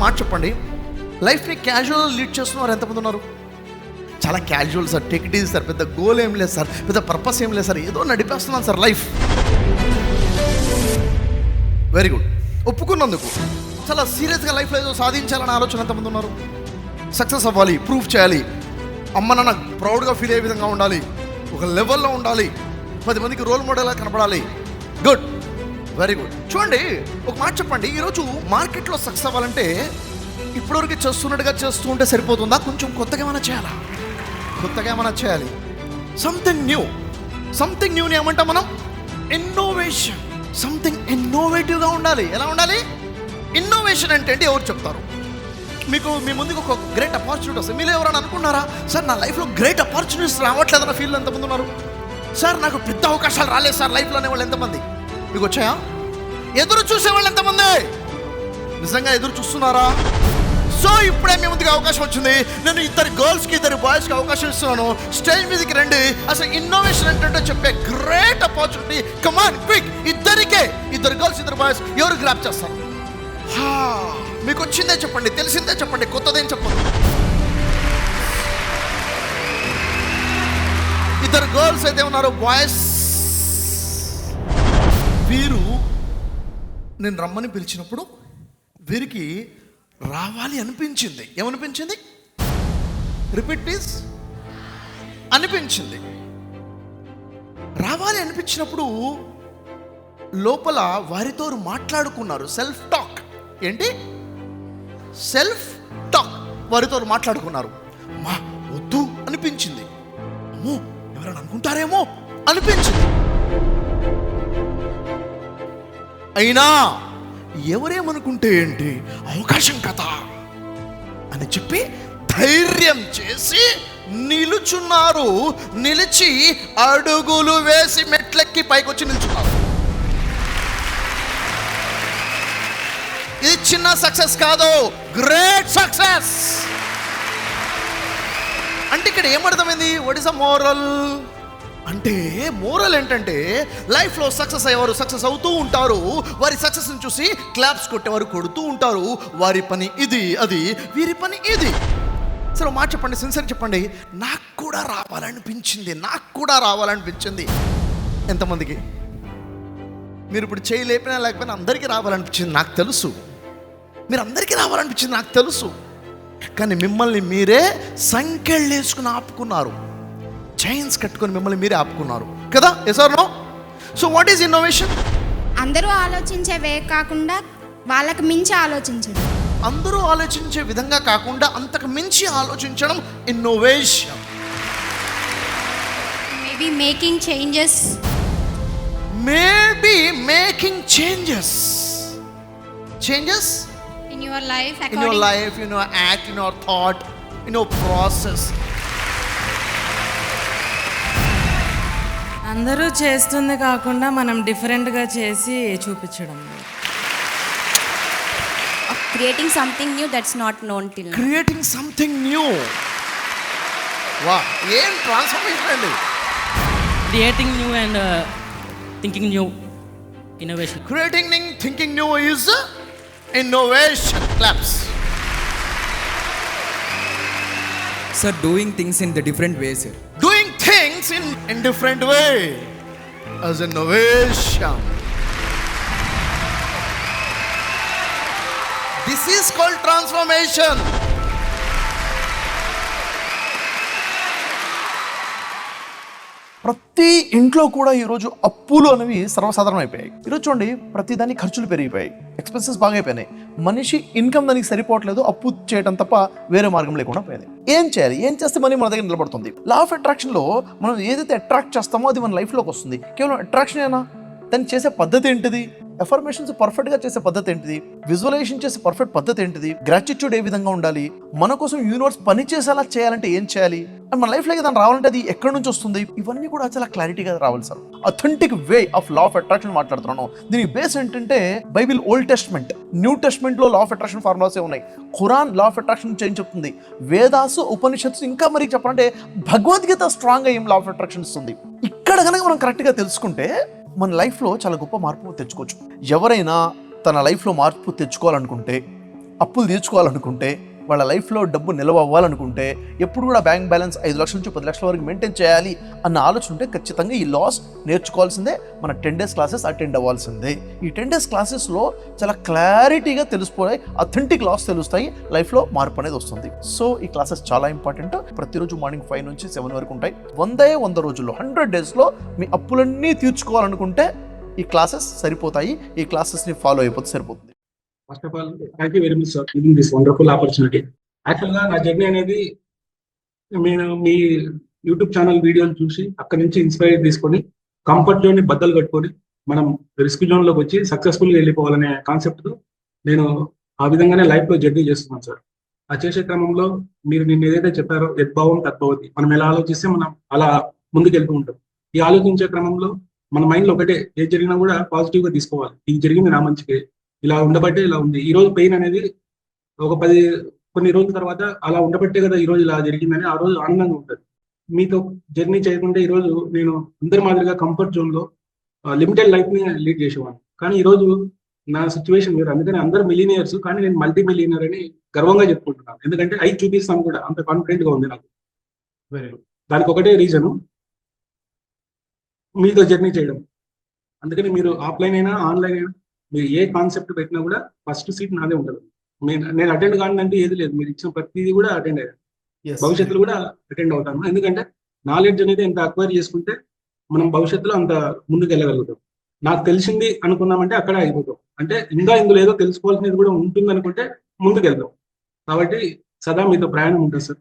మాట చెప్పండి. లైఫ్ని క్యాజువల్ లీడ్ చేస్తున్నారు ఎంతమంది ఉన్నారు? చాలా casual sir. Take it sir. పెద్ద గోల్ ఏం లేదు సార్. పెద్ద పర్పస్ ఏం లేదు సార్. ఏదో నడిపేస్తున్నాను సార్ లైఫ్. వెరీ గుడ్ ఒప్పుకున్నందుకు చాలా సీరియస్గా లైఫ్లో ఏదో సాధించాలని ఆలోచన ఎంతమంది ఉన్నారు? సక్సెస్ అవ్వాలి. ప్రూఫ్ చేయాలి. అమ్మ నాన్న ప్రౌడ్గా ఫీల్ అయ్యే విధంగా ఉండాలి. ఒక లెవెల్లో ఉండాలి. పది మందికి రోల్ మోడల్గా కనపడాలి. గుడ్ వెరీ గుడ్ చూడండి ఒక మాట చెప్పండి. ఈరోజు మార్కెట్లో సక్సెస్ అవ్వాలంటే ఇప్పటివరకు చేస్తున్నట్టుగా చేస్తూ ఉంటే సరిపోతుందా? కొంచెం కొత్తగా ఏమైనా చేయాలా? కొత్తగా ఏమైనా చేయాలి. సంథింగ్ న్యూ సంథింగ్ న్యూని ఏమంటాం మనం? ఇన్నోవేషన్ సంథింగ్ ఇన్నోవేటివ్గా ఉండాలి. ఎలా ఉండాలి? ఇన్నోవేషన్ అంటే ఏంటి ఎవరు చెప్తారు? మీకు మీ ముందుకు ఒక గ్రేట్ ఆపర్చునిటీ వస్తుంది. మీరు ఎవరైనా అనుకున్నారా? సార్ నా లైఫ్లో గ్రేట్ ఆపర్చునిటీస్ రావట్లేదన్న ఫీల్ ఎంతమంది ఉన్నారు? సార్ నాకు పెద్ద అవకాశాలు రాలేదు సార్ లైఫ్లో అనే వాళ్ళు ఎంతమంది? మీకు వచ్చాయా? ఎదురు చూసేవాళ్ళు ఎంతమంది? నిజంగా ఎదురు చూస్తున్నారా? సో ఇప్పుడే మీ ముందుకు అవకాశం వచ్చింది. నేను ఇద్దరు గర్ల్స్కి ఇద్దరు బాయ్స్కి అవకాశం ఇస్తున్నాను. స్టేజ్ మీదకి రండి. అసలు ఇన్నోవేషన్ ఏంటంటే చెప్పే గ్రేట్ ఆపర్చునిటీ కమాన్ క్విక్ ఇద్దరికే. ఇద్దరు గర్ల్స్ ఇద్దరు బాయ్స్ ఎవరు గ్రాప్ చేస్తారు? హా, మీకు వచ్చిందే చెప్పండి. తెలిసిందే చెప్పండి. కొత్తదేం చెప్పండి ఇద్దరు గర్ల్స్ అయితే ఉన్నారు బాయ్స్ వీరు నేను రమ్మని పిలిచినప్పుడు వీరికి రావాలి అనిపించింది. ఏమనిపించింది? రిపీట్ ప్లీజ్ అనిపించింది. రావాలి అనిపించినప్పుడు లోపల వారితో మాట్లాడుకున్నారు. సెల్ఫ్ టాక్ ఏంటి? సెల్ఫ్ టాక్ వారితో మాట్లాడుకున్నారు. మా వద్దు అనిపించింది. అమ్మో ఎవరైనా అనుకుంటారేమో? అనిపించింది. అయినా ఎవరేమనుకుంటే ఏంటి? అవకాశం కదా అని చెప్పి ధైర్యం చేసి నిలుచున్నారు. నిలిచి అడుగులు వేసి మెట్లెక్కి పైకొచ్చి నిల్చున్నారు. ఇది చిన్న సక్సెస్ కాదు. Great success! అంటే ఇక్కడ ఏమర్థమైంది? వాట్ ఇస్ అ మోరల్ అంటే మోరల్ ఏంటంటే లైఫ్లో సక్సెస్ అయ్యేవారు సక్సెస్ అవుతూ ఉంటారు. వారి సక్సెస్ని చూసి క్లాప్స్ కొట్టేవారు కొడుతూ ఉంటారు. వారి పని ఇది అది వీరి పని ఇది. సరే మాట చెప్పండి సిన్సియర్ చెప్పండి. నాకు కూడా రావాలనిపించింది నాకు కూడా రావాలనిపించింది. ఎంతమందికి? మీరు ఇప్పుడు చేయి లేపినా లేకపోయినా అందరికీ రావాలనిపించింది నాకు తెలుసు. మీరు అందరికీ రావాలనిపించింది నాకు తెలుసు. కానీ మిమ్మల్ని మీరే సంఖ్యలు వేసుకుని ఆపుకున్నారు. చైన్స్ కట్టుకొని మిమ్మల్ని మీరే ఆపుకున్నారు. కదా? Yes or no so what is innovation అందరూ ఆలోచించే వే కాకుండా వాళ్ళకి మించి ఆలోచించడం. అందరూ ఆలోచించే విధంగా కాకుండా అంతకు మించి ఆలోచించడం innovation maybe making changes. Maybe making changes changes in your life in according your life, in your act, in your thought, in your అందరూ చేస్తుంది కాకుండా మనం డిఫరెంట్గా చేసి చూపించడం creating something new that's not known till now. Creating something new. వా ఏం transformation అండి creating new and uh, thinking new innovation creating thinking new is innovation claps Sir, doing things in the different ways. sir. in, a different way as innovation. This is called transformation. ప్రతి ఇంట్లో కూడా ఈరోజు అప్పులు అనేవి సర్వసాధారణం అయిపోయాయి ఈరోజు చూడండి ప్రతిదాని ఖర్చులు పెరిగిపోయాయి. ఎక్స్పెన్సెస్ బాగా అయిపోయినాయి. మనిషి ఇన్కమ్ దానికి సరిపోవట్లేదు అప్పు చేయడం తప్ప వేరే మార్గం లేకుండా పోయింది. ఏం చేయాలి? ఏం చేస్తే మనీ మన దగ్గర నిలబడుతుంది? లా ఆఫ్ అట్రాక్షన్లో మనం ఏదైతే అట్రాక్ట్ చేస్తామో అది మన లైఫ్లోకి వస్తుంది. కేవలం అట్రాక్షన్ ఏనా? దాన్ని చేసే పద్ధతి ఏంటిది? ఎఫర్మేషన్స్ పర్ఫెక్ట్గా చేసే పద్ధతి ఏంటిది? విజువలైజేషన్ చేసే పర్ఫెక్ట్ పద్ధతి ఏంటిది? గ్రాటిట్యూడ్ ఏ విధంగా ఉండాలి? మన కోసం యూనివర్స్ పని చేసేలా చేయాలంటే ఏం చేయాలి? అండ్ మన లైఫ్లో దాన్ని రావాలంటే అది ఎక్కడి నుంచి వస్తుంది? ఇవన్నీ కూడా చాలా క్లారిటీగా రావాలి sir authentic way of law of attraction మాట్లాడుతున్నాను. దీని బేస్ ఏంటంటే బైబిల్ ఓల్డ్ టెస్ట్మెంట్ న్యూ టెస్ట్మెంట్లో లా ఆఫ్ అట్రాక్షన్ ఫార్ములాస్ ఉన్నాయి? Quran law of attraction change చెప్తుంది? వేదాసు ఉపనిషత్తు ఇంకా మరి చెప్పాలంటే భగవద్గీత స్ట్రాంగ్ అయ్యే లా ఆఫ్ అట్రాక్షన్ ఇస్తుంది? ఇక్కడ కనుక మనం కరెక్ట్గా తెలుసుకుంటే మన లైఫ్లో చాలా గొప్ప మార్పు తెచ్చుకోవచ్చు. ఎవరైనా తన లైఫ్లో మార్పు తెచ్చుకోవాలనుకుంటే అప్పులు తీర్చుకోవాలనుకుంటే వాళ్ళ లైఫ్లో డబ్బు నిల్వ అవ్వాలనుకుంటే ఎప్పుడు కూడా బ్యాంక్ బ్యాలెన్స్ ఐదు లక్షల నుంచి పది లక్షల వరకు మెయింటైన్ చేయాలి అన్న ఆలోచన ఉంటే ఖచ్చితంగా ఈ లాస్ నేర్చుకోవాల్సిందే మన టెన్ డేస్ క్లాసెస్ అటెండ్ అవ్వాల్సిందే. ఈ టెన్ డేస్ క్లాసెస్లో చాలా క్లారిటీగా తెలిసిపోయాయి అథెంటిక్ లాస్ తెలుస్తాయి లైఫ్లో మార్పు అనేది వస్తుంది. సో ఈ క్లాసెస్ చాలా ఇంపార్టెంట్. ప్రతిరోజు మార్నింగ్ ఫైవ్ నుంచి సెవెన్ వరకు ఉంటాయి. వందే వంద రోజుల్లో హండ్రెడ్ డేస్లో మీ అప్పులన్నీ తీర్చుకోవాలనుకుంటే ఈ క్లాసెస్ సరిపోతాయి. ఈ క్లాసెస్ని ఫాలో అయిపోతే సరిపోతుంది. First of all thank you very much sir giving this wonderful opportunity యాక్చువల్గా నా జర్నీ అనేది నేను మీ యూట్యూబ్ ఛానల్ వీడియోని చూసి అక్కడి నుంచి ఇన్స్పైర్ తీసుకొని కంఫర్ట్ జోన్ని బద్దలు కట్టుకొని మనం రిస్క్ జోన్లోకి వచ్చి సక్సెస్ఫుల్గా వెళ్ళిపోవాలనే కాన్సెప్ట్తో నేను ఆ విధంగానే లైఫ్లో జర్నీ చేస్తున్నాను సార్ ఆ చేసే క్రమంలో మీరు నిన్న ఏదైతే చెప్పారో యద్భావం తద్భవతి మనం ఎలా ఆలోచిస్తే మనం అలా ముందుకు వెళ్తూ ఉంటాం. ఈ ఆలోచించే క్రమంలో మన మైండ్లో ఒకటే ఏది జరిగినా కూడా పాజిటివ్గా తీసుకోవాలి. ఇది జరిగింది నా మంచికే ఇలా ఉండబట్టే ఇలా ఉంది. ఈ రోజు పెయిన్ అనేది ఒక పది కొన్ని రోజుల తర్వాత అలా ఉండబట్టే కదా ఈ రోజు ఇలా జరిగిందని ఆ రోజు ఆనందంగా ఉంటుంది. మీతో జర్నీ చేయకుంటే ఈ రోజు నేను అందరి మాదిరిగా కంఫర్ట్ జోన్లో లిమిటెడ్ లైఫ్ని లీడ్ చేసేవాడిని. కానీ ఈ రోజు నా సిచ్యువేషన్ వేరు. అందుకని అందరు మిలీనియర్స్ కానీ నేను మల్టీ మిలీనియర్ అని గర్వంగా చెప్పుకుంటున్నాను. ఎందుకంటే ఐ చూపిస్తాను కూడా. అంత కాన్ఫిడెంట్గా ఉంది నాకు. వెరీ గుడ్ దానికి ఒకటే రీజన్ మీతో జర్నీ చేయడం. అందుకని మీరు ఆఫ్లైన్ అయినా ఆన్లైన్ అయినా మీరు ఏ కాన్సెప్ట్ పెట్టినా కూడా ఫస్ట్ సీట్ నాదే ఉంటుంది. నేను అటెండ్ కానంటే ఏది లేదు. మీరు ఇచ్చిన ప్రతిదీ కూడా అటెండ్ అయ్యాను భవిష్యత్తులో కూడా అటెండ్ అవుతాను ఎందుకంటే నాలెడ్జ్ అనేది ఎంత అక్వైర్ చేసుకుంటే మనం భవిష్యత్తులో అంత ముందుకు వెళ్ళగలుగుతాం. నాకు తెలిసింది అనుకున్నామంటే అక్కడ అయిపోతాం అంటే ఇంకా ఇందులో ఏదో తెలుసుకోవాల్సినది కూడా ఉంటుంది అనుకుంటే ముందుకు వెళ్తాం. కాబట్టి సదా మీతో ప్రయాణం ఉంటుంది సార్.